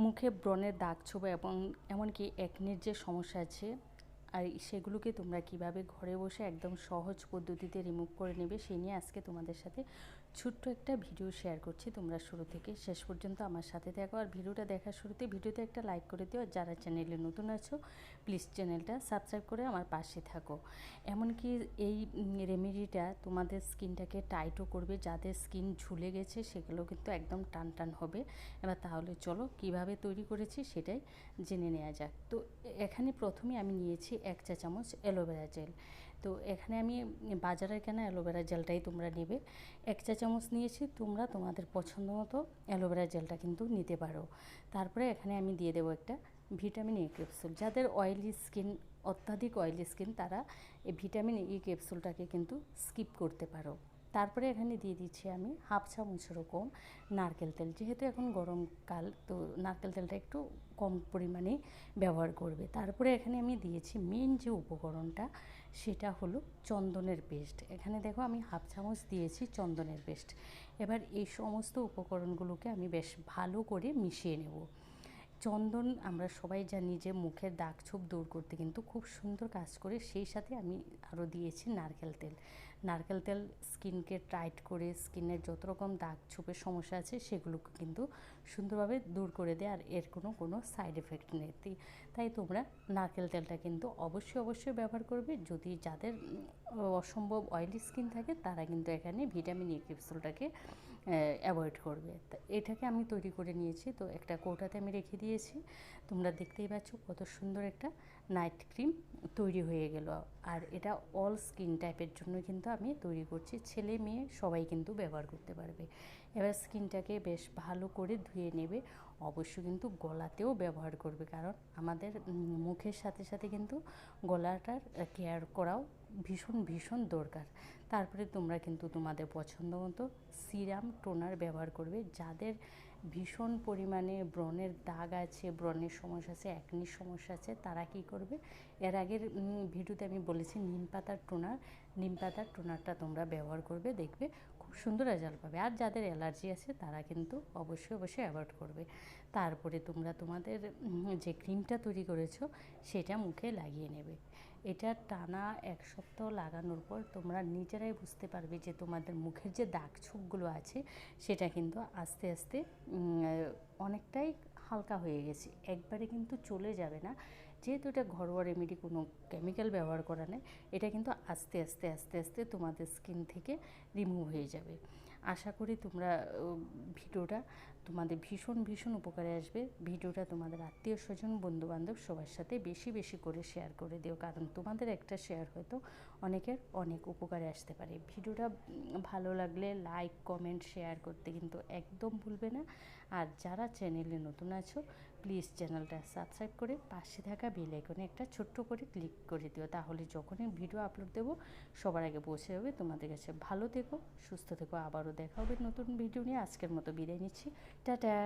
মুখে ব্রণের দাগ ছবে এবং এমনকি একনির যে সমস্যা আছে আর সেগুলোকে তোমরা কীভাবে ঘরে বসে একদম সহজ পদ্ধতিতে রিমুভ করে নেবে সেই নিয়ে আজকে তোমাদের সাথে ছোট্ট একটা ভিডিও শেয়ার করছি। তোমরা শুরু থেকে শেষ পর্যন্ত আমার সাথে থাকো আর ভিডিওটা দেখার শুরুতে ভিডিওতে একটা লাইক করে দিও। আর যারা চ্যানেলে নতুন আছো প্লিজ চ্যানেলটা সাবস্ক্রাইব করে আমার পাশে থাকো। এমনকি এই রেমেডিটা তোমাদের স্কিনটাকে টাইটও করবে, যাদের স্কিন ঝুলে গেছে সেগুলো কিন্তু একদম টান টান হবে। এবার তাহলে চলো কীভাবে তৈরি করেছি সেটাই জেনে নেওয়া যাক। তো এখানে প্রথমে আমি নিয়েছি এক চা চামচ অ্যালোভেরা জেল। তো এখানে আমি বাজারের কেনা অ্যালোভেরা জেলটাই তোমরা নেবে? এক চা চামচ নিয়েছি, তোমরা তোমাদের পছন্দ মতো অ্যালোভেরা জেলটা কিন্তু নিতে পারো। তারপরে এখানে আমি দিয়ে দেবো একটা ভিটামিন এ ক্যাপসুল। যাদের অয়েলি স্কিন অত্যাধিক অয়েলি স্কিন তারা এই ভিটামিন ই ক্যাপসুলটাকে কিন্তু স্কিপ করতে পারো। তারপরে এখানে দিয়ে দিচ্ছি আমি হাফ চামচের কম নারকেল তেল। যেহেতু এখন গরমকাল তো নারকেল তেলটা একটু কম পরিমাণে ব্যবহার করবে। তারপরে এখানে আমি দিয়েছি মেন যে উপকরণটা, সেটা হলো চন্দনের পেস্ট। এখানে দেখো আমি হাফ চামচ দিয়েছি চন্দনের পেস্ট। এবার এই সমস্ত উপকরণগুলোকে আমি বেশ ভালো করে মিশিয়ে নেব। চন্দন আমরা সবাই জানি যে মুখের দাগ ছোপ দূর করতে কিন্তু খুব সুন্দর কাজ করে, সেই সাথে আমি আরও দিয়েছি নারকেল তেল। নারকেল তেল স্কিনকে টাইট করে, স্কিনের যত রকম দাগ ছোপের সমস্যা আছে সেগুলোকে কিন্তু সুন্দরভাবে দূর করে দেয় আর এর কোনো কোনো সাইড এফেক্ট নেই। তাই তোমরা নারকেল তেলটা কিন্তু অবশ্যই অবশ্যই ব্যবহার করবে। যদি যাদের অসম্ভব অয়েলি স্কিন থাকে, তারা কিন্তু এখানে ভিটামিন ই ক্যাপসুলটাকে অ্যাভয়েড করবে। তা, এটাকে আমি তৈরি করে নিয়েছি। তো একটা কৌটাতে আমি রেখে দিয়েছি। তোমরা দেখতেই পাচ্ছ কত সুন্দর একটা নাইট ক্রিম তৈরি হয়ে গেল। আর এটা অল স্কিন টাইপের জন্য কিন্তু আমি তৈরি করছি। ছেলে মেয়ে সবাই কিন্তু ব্যবহার করতে পারবে। এবার স্কিনটাকে বেশ ভালো করে ধুয়ে নেবে। অবশ্য কিন্তু গলাতেও ব্যবহার করবে। কারণ আমাদের মুখের সাথে সাথে কিন্তু গলাটার কেয়ার করাও ভীষণ ভীষণ দরকার। তারপরে তোমরা কিন্তু তোমাদের পছন্দ মতো সিরাম টোনার ব্যবহার করবে। যাদের ভীষণ পরিমাণে ব্রণের দাগ আছে, ব্রণের সমস্যা আছে একনির সমস্যা আছে, তারা কি করবে? এর আগের ভিডিওতে আমি বলেছি নিম পাতার টোনার। নিম পাতার টোনারটা তোমরা ব্যবহার করবে, দেখবে খুব সুন্দর রেজাল্ট পাবে। আর যাদের অ্যালার্জি আছে, তারা কিন্তু অবশ্যই অবশ্যই অ্যাভয়েড করবে। তারপরে তোমরা তোমাদের যে ক্রিমটা তৈরি করেছ, সেটা মুখে লাগিয়ে নেবে। এটা টানা এক সপ্তাহ লাগানোর পর তোমরা নিজেরাই বুঝতে পারবে যে তোমাদের মুখের যে দাগ ছোপগুলো আছে, সেটা কিন্তু আস্তে আস্তে অনেকটাই হালকা হয়ে গেছে। একবারে কিন্তু চলে যাবে না। যেহেতু এটা ঘরোয়া রেমেডি কোনো কেমিক্যাল ব্যবহার করা নেই, এটা কিন্তু আস্তে আস্তে আস্তে আস্তে তোমাদের স্কিন থেকে রিমুভ হয়ে যাবে। আশা করি তোমরা ভিডিওটা তোমাদের ভীষণ ভীষণ উপকারে আসবে। ভিডিওটা তোমাদের আত্মীয় স্বজন, বন্ধুবান্ধব সবার সাথে বেশি বেশি করে শেয়ার করে দিও। কারণ তোমাদের একটা শেয়ার হয়তো অনেকের অনেক উপকারে আসতে পারে। ভিডিওটা ভালো লাগলে লাইক কমেন্ট শেয়ার করতে কিন্তু একদম ভুলবে না। আর যারা চ্যানেলে নতুন আছো প্লিজ চ্যানেলটা সাবস্ক্রাইব করে পাশে থাকা বেল আইকনে একটা ছোট্ট করে ক্লিক করে দিও। তাহলে যখনই ভিডিও আপলোড দেবো, সবার আগে পৌঁছে যাবে। তোমাদের কাছে ভালো থেকো, সুস্থ থেকো আবারও দেখা হবে নতুন ভিডিও নিয়ে। আজকের মতো বিদায় নিচ্ছি। টাটা।